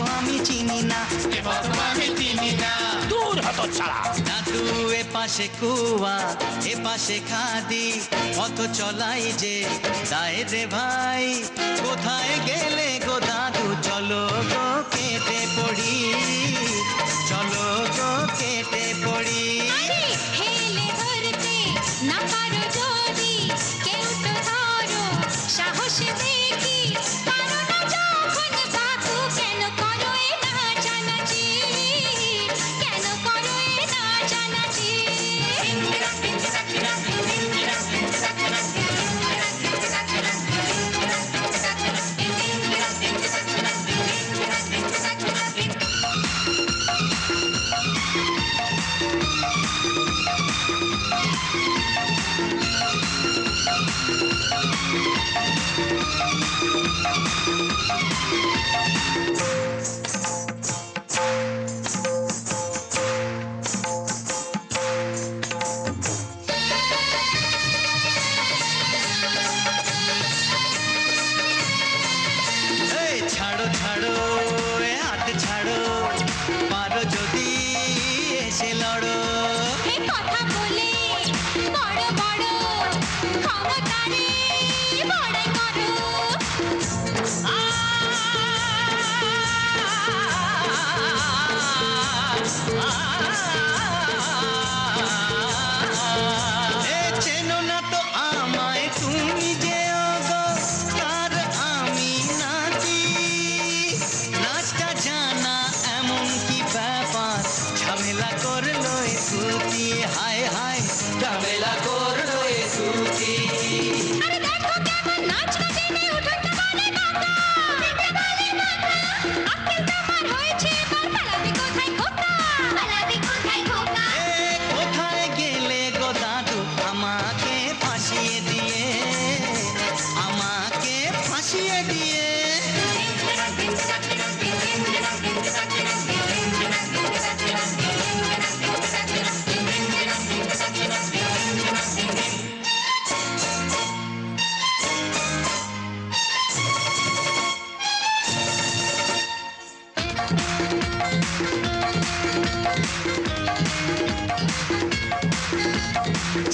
তো আমি চিনি না। এ পথ আমি চিনি না দূর হতো ছাড়া। দাদু এ পাশে কুয়া এ পাশে খাদি অত চলাই যে দায় রে ভাই। কোথায় গেলে গো দাদু? চলো গো কেটে পড়ি। ছাড়ো ছাড়ো হাত ছাড়ো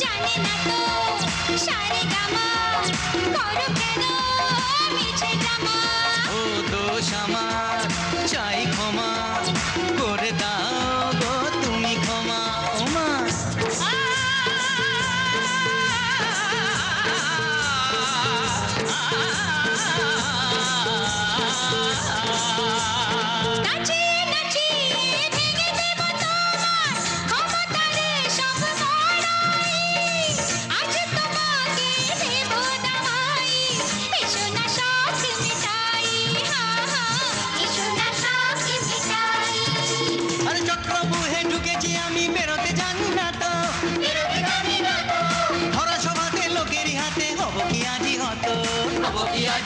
जाने ना तो शारे गामा